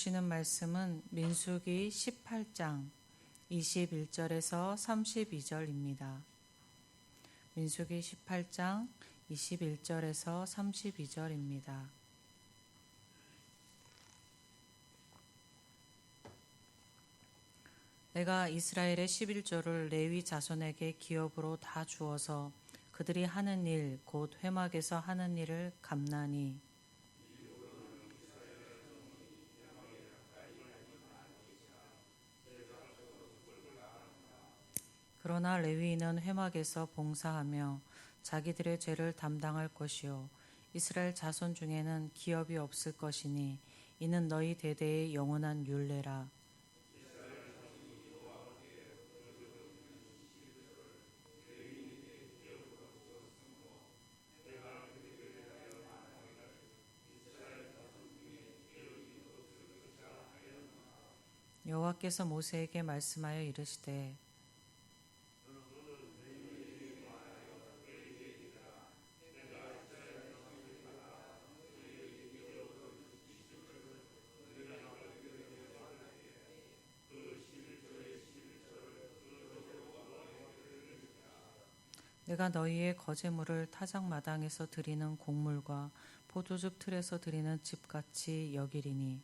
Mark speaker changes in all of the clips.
Speaker 1: 주시는 말씀은 민수기 18장 21절에서 32절입니다. 민수기 18장 21절에서 32절입니다. 내가 이스라엘의 11조를 레위 자손에게 기업으로 다 주어서 그들이 하는 일, 곧 회막에서 하는 일을 감나니 그러나 레위인은 회막에서 봉사하며 자기들의 죄를 담당할 것이요. 이스라엘 자손 중에는 기업이 없을 것이니 이는 너희 대대의 영원한 율례라. 여호와께서 모세에게 말씀하여 이르시되 내가 너희의 거제물을 타작 마당에서 드리는 곡물과 포도즙 틀에서 드리는 집같이 여기리니.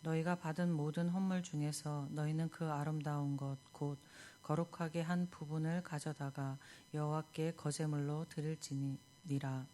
Speaker 1: 너희가 받은 모든 헌물 중에서 너희는 그 아름다운 것 곧 거룩하게 한 부분을 가져다가 여호와께 거제물로 드릴지니라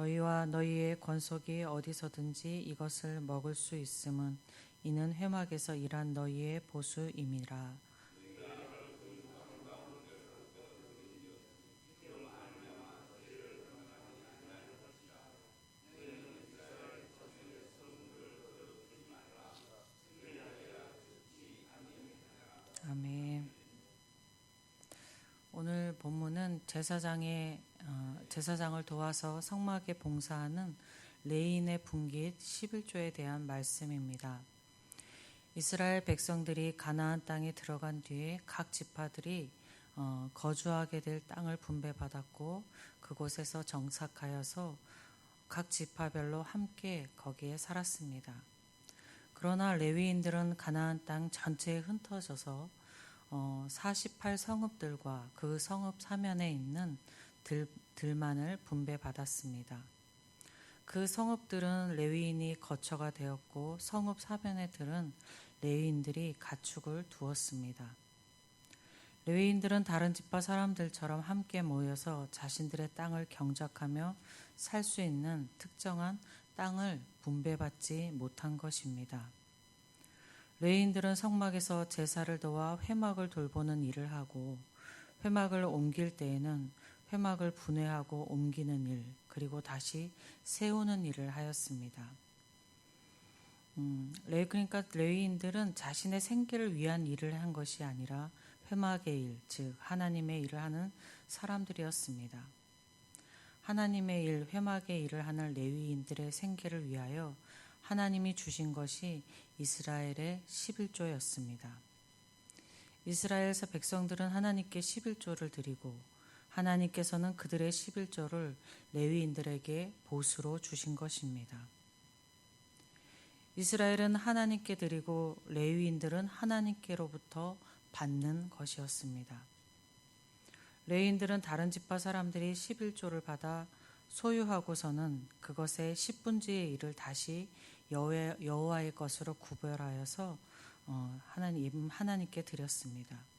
Speaker 1: 너희와 너희의 권속이 어디서든지 이것을 먹을 수 있음은 이는 회막에서 일한 너희의 보수임이라. 아멘. 오늘 본문은 제사장의 어, 제사장을 도와서 성막에 봉사하는 레인의 분깃 11조에 대한 말씀입니다. 이스라엘 백성들이 가나안 땅에 들어간 뒤에 각 지파들이 어, 거주하게 될 땅을 분배받았고 그곳에서 정착하여서 각 지파별로 함께 거기에 살았습니다. 그러나 레위인들은 가나안 땅 전체에 흩어져서 48 성읍들과 어, 그 성읍 사면에 있는 들, 들만을 분배받았습니다. 그 성읍들은 레위인이 거처가 되었고 성읍 사변의 들은 레위인들이 가축을 두었습니다. 레위인들은 다른 집파 사람들처럼 함께 모여서 자신들의 땅을 경작하며 살 수 있는 특정한 땅을 분배받지 못한 것입니다. 레위인들은 성막에서 제사를 도와 회막을 돌보는 일을 하고 회막을 옮길 때에는 회막을 분해하고 옮기는 일, 그리고 다시 세우는 일을 하였습니다. 음, 레, 그러니까 레위인들은 자신의 생계를 위한 일을 한 것이 아니라 회막의 일, 즉 하나님의 일을 하는 사람들이었습니다. 하나님의 일, 회막의 일을 하는 레위인들의 생계를 위하여 하나님이 주신 것이 이스라엘의 11조였습니다. 이스라엘에서 백성들은 하나님께 11조를 드리고 하나님께서는 그들의 11조를 레위인들에게 보수로 주신 것입니다. 이스라엘은 하나님께 드리고 레위인들은 하나님께로부터 받는 것이었습니다. 레위인들은 다른 집파 사람들이 11조를 받아 소유하고서는 그것의 10분지의 일을 다시 여호와의 것으로 구별하여서 어, 하나님 하나님께 드렸습니다.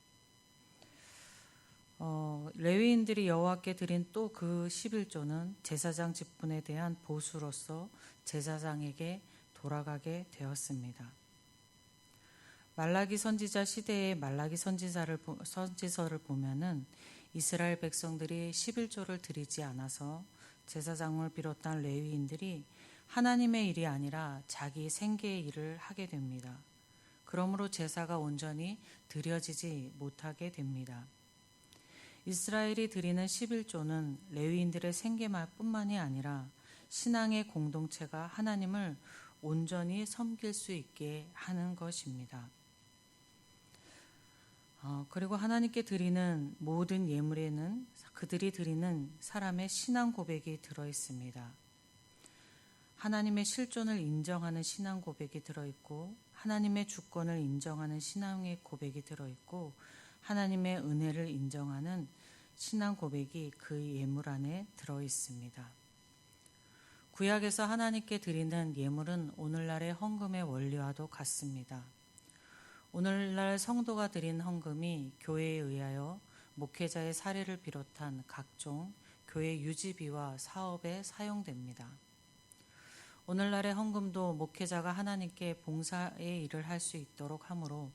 Speaker 1: 어, 레위인들이 여호와께 드린 또 그 11조는 제사장 직분에 대한 보수로서 제사장에게 돌아가게 되었습니다. 말라기 선지자 시대의 말라기 선지자를 선지서를 보면은 이스라엘 백성들이 11조를 드리지 않아서 제사장을 비롯한 레위인들이 하나님의 일이 아니라 자기 생계의 일을 하게 됩니다. 그러므로 제사가 온전히 드려지지 못하게 됩니다. 이스라엘이 드리는 11조는 레위인들의 생계말뿐만이 아니라 신앙의 공동체가 하나님을 온전히 섬길 수 있게 하는 것입니다. 어, 그리고 하나님께 드리는 모든 예물에는 그들이 드리는 사람의 신앙 고백이 들어 있습니다. 하나님의 실존을 인정하는 신앙 고백이 들어 있고 하나님의 주권을 인정하는 신앙의 고백이 들어 있고 하나님의 은혜를 인정하는 신앙 고백이 그 예물 안에 들어 있습니다. 구약에서 하나님께 드리는 예물은 오늘날의 헌금의 원리와도 같습니다. 오늘날 성도가 드린 헌금이 교회에 의하여 목회자의 사례를 비롯한 각종 교회 유지비와 사업에 사용됩니다. 오늘날의 헌금도 목회자가 하나님께 봉사의 일을 할 수 있도록 하므로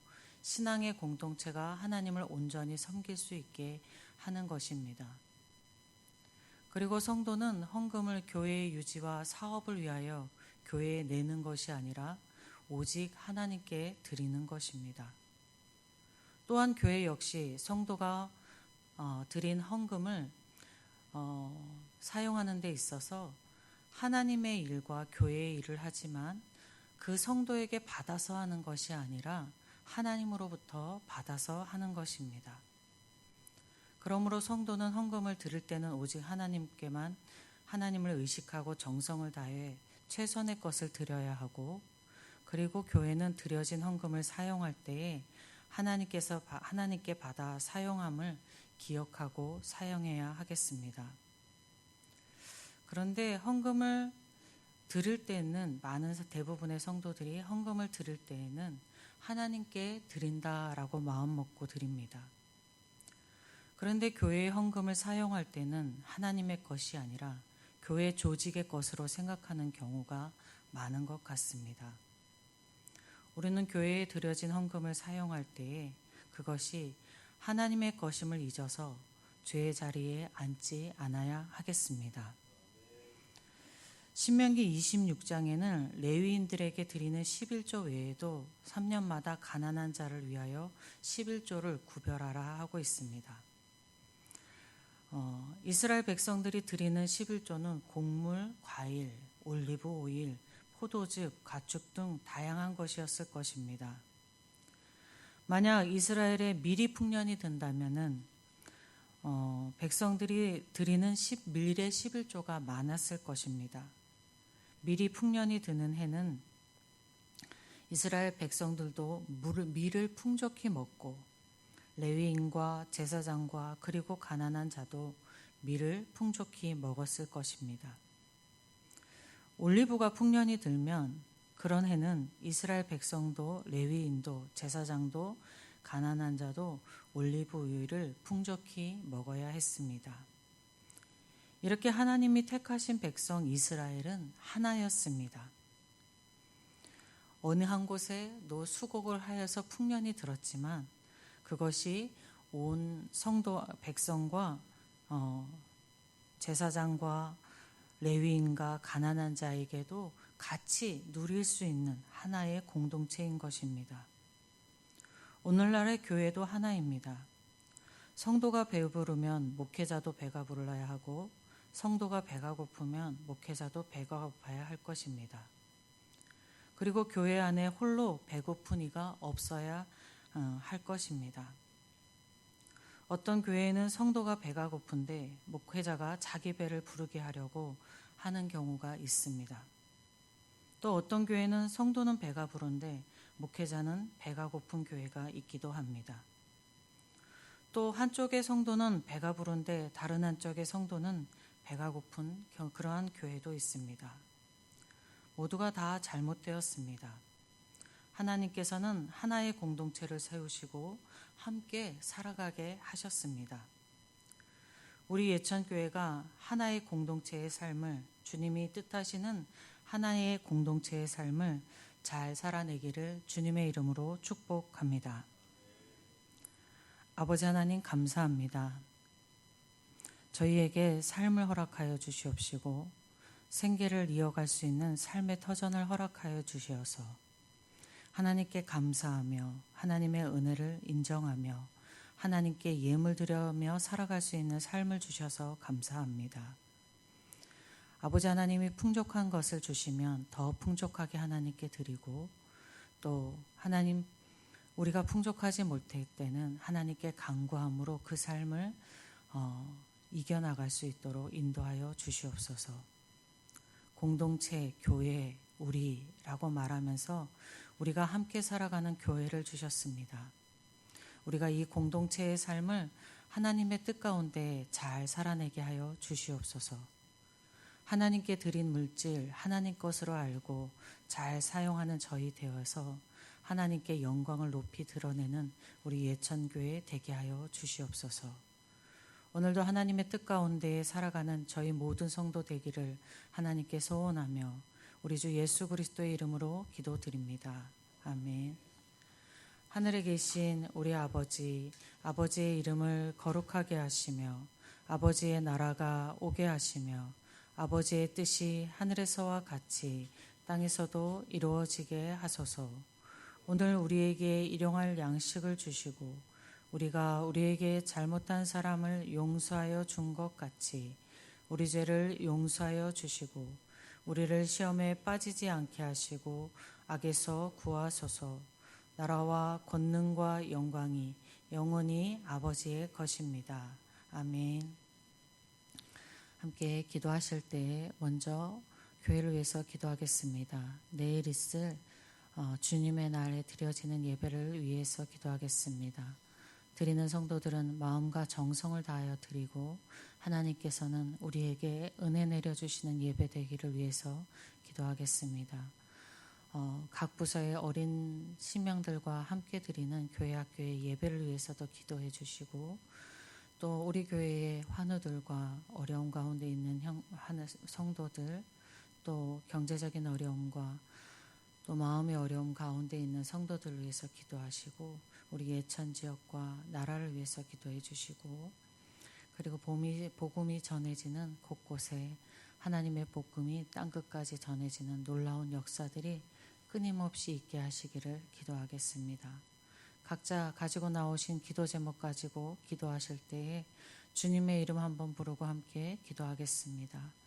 Speaker 1: 신앙의 공동체가 하나님을 온전히 섬길 수 있게 하는 것입니다. 그리고 성도는 헌금을 교회의 유지와 사업을 위하여 교회에 내는 것이 아니라 오직 하나님께 드리는 것입니다. 또한 교회 역시 성도가 어, 드린 헌금을 어, 사용하는 데 있어서 하나님의 일과 교회의 일을 하지만 그 성도에게 받아서 하는 것이 아니라 하나님으로부터 받아서 하는 것입니다. 그러므로 성도는 헌금을 드릴 때는 오직 하나님께만 하나님을 의식하고 정성을 다해 최선의 것을 드려야 하고 그리고 교회는 드려진 헌금을 사용할 때에 하나님께서 하나님께 받아 사용함을 기억하고 사용해야 하겠습니다. 그런데 헌금을 드릴 때는 많은 대부분의 성도들이 헌금을 드릴 때에는 하나님께 드린다라고 마음 먹고 드립니다. 그런데 교회의 헌금을 사용할 때는 하나님의 것이 아니라 교회 조직의 것으로 생각하는 경우가 많은 것 같습니다. 우리는 교회에 드려진 헌금을 사용할 때에 그것이 하나님의 것임을 잊어서 죄의 자리에 앉지 않아야 하겠습니다. 신명기 26장에는 레위인들에게 드리는 11조 외에도 3년마다 가난한 자를 위하여 11조를 구별하라 하고 있습니다. 어, 이스라엘 백성들이 드리는 11조는 곡물, 과일, 올리브 오일, 포도즙, 가축 등 다양한 것이었을 것입니다. 만약 이스라엘에 미리 풍년이 든다면은 어, 백성들이 드리는 10, 밀의 11조가 많았을 것입니다. 미리 풍년이 드는 해는 이스라엘 백성들도 물을, 밀을 풍족히 먹고 레위인과 제사장과 그리고 가난한 자도 밀을 풍족히 먹었을 것입니다. 올리브가 풍년이 들면 그런 해는 이스라엘 백성도 레위인도 제사장도 가난한 자도 올리브 우유를 풍족히 먹어야 했습니다. 이렇게 하나님이 택하신 백성 이스라엘은 하나였습니다. 어느 한 곳에도 수곡을 하여서 풍년이 들었지만 그것이 온 성도 백성과 어, 제사장과 레위인과 가난한 자에게도 같이 누릴 수 있는 하나의 공동체인 것입니다. 오늘날의 교회도 하나입니다. 성도가 배부르면 목회자도 배가 불러야 하고 성도가 배가 고프면 목회자도 배가 고파야 할 것입니다. 그리고 교회 안에 홀로 배고픈 이가 없어야 어, 할 것입니다. 어떤 교회에는 성도가 배가 고픈데 목회자가 자기 배를 부르게 하려고 하는 경우가 있습니다. 또 어떤 교회는 성도는 배가 부른데 목회자는 배가 고픈 교회가 있기도 합니다. 또 한쪽의 성도는 배가 부른데 다른 한쪽의 성도는 배가 고픈 그러한 교회도 있습니다. 모두가 다 잘못되었습니다. 하나님께서는 하나의 공동체를 세우시고 함께 살아가게 하셨습니다. 우리 예천교회가 하나의 공동체의 삶을 주님이 뜻하시는 하나의 공동체의 삶을 잘 살아내기를 주님의 이름으로 축복합니다. 아버지 하나님 감사합니다. 저희에게 삶을 허락하여 주시옵시고 생계를 이어갈 수 있는 삶의 터전을 허락하여 주시어서 하나님께 감사하며 하나님의 은혜를 인정하며 하나님께 예물 드려며 살아갈 수 있는 삶을 주셔서 감사합니다. 아버지 하나님이 풍족한 것을 주시면 더 풍족하게 하나님께 드리고 또 하나님 우리가 풍족하지 못할 때는 하나님께 간구함으로 그 삶을 어, 이겨나갈 수 있도록 인도하여 주시옵소서. 공동체, 교회, 우리라고 말하면서 우리가 함께 살아가는 교회를 주셨습니다. 우리가 이 공동체의 삶을 하나님의 뜻 가운데 잘 살아내게 하여 주시옵소서. 하나님께 드린 물질 하나님 것으로 알고 잘 사용하는 저희 되어서 하나님께 영광을 높이 드러내는 우리 예천교회 되게 하여 주시옵소서. 오늘도 하나님의 뜻 가운데 살아가는 저희 모든 성도 되기를 하나님께 소원하며 우리 주 예수 그리스도의 이름으로 기도드립니다. 아멘. 하늘에 계신 우리 아버지, 아버지의 이름을 거룩하게 하시며 아버지의 나라가 오게 하시며 아버지의 뜻이 하늘에서와 같이 땅에서도 이루어지게 하소서. 오늘 우리에게 일용할 양식을 주시고 우리가 우리에게 잘못한 사람을 용서하여 준 것 같이 우리 죄를 용서하여 주시고 우리를 시험에 빠지지 않게 하시고 악에서 구하소서. 나라와 권능과 영광이 영원히 아버지의 것입니다. 아멘. 함께 기도하실 때 먼저 교회를 위해서 기도하겠습니다. 내일 있을 어, 주님의 날에 드려지는 예배를 위해서 기도하겠습니다. 드리는 성도들은 마음과 정성을 다하여 드리고 하나님께서는 우리에게 은혜 내려주시는 예배 되기를 위해서 기도하겠습니다. 어, 각 부서의 어린 신명들과 함께 드리는 교회 학교의 예배를 위해서도 기도해 주시고 또 우리 교회의 환우들과 어려움 가운데 있는 형, 성도들 또 경제적인 어려움과 또 마음의 어려움 가운데 있는 성도들을 위해서 기도하시고 우리 예천 지역과 나라를 위해서 기도해 주시고 그리고 봄이 복음이 전해지는 곳곳에 하나님의 복음이 땅 끝까지 전해지는 놀라운 역사들이 끊임없이 있게 하시기를 기도하겠습니다. 각자 가지고 나오신 기도 제목 가지고 기도하실 때에 주님의 이름 한번 부르고 함께 기도하겠습니다.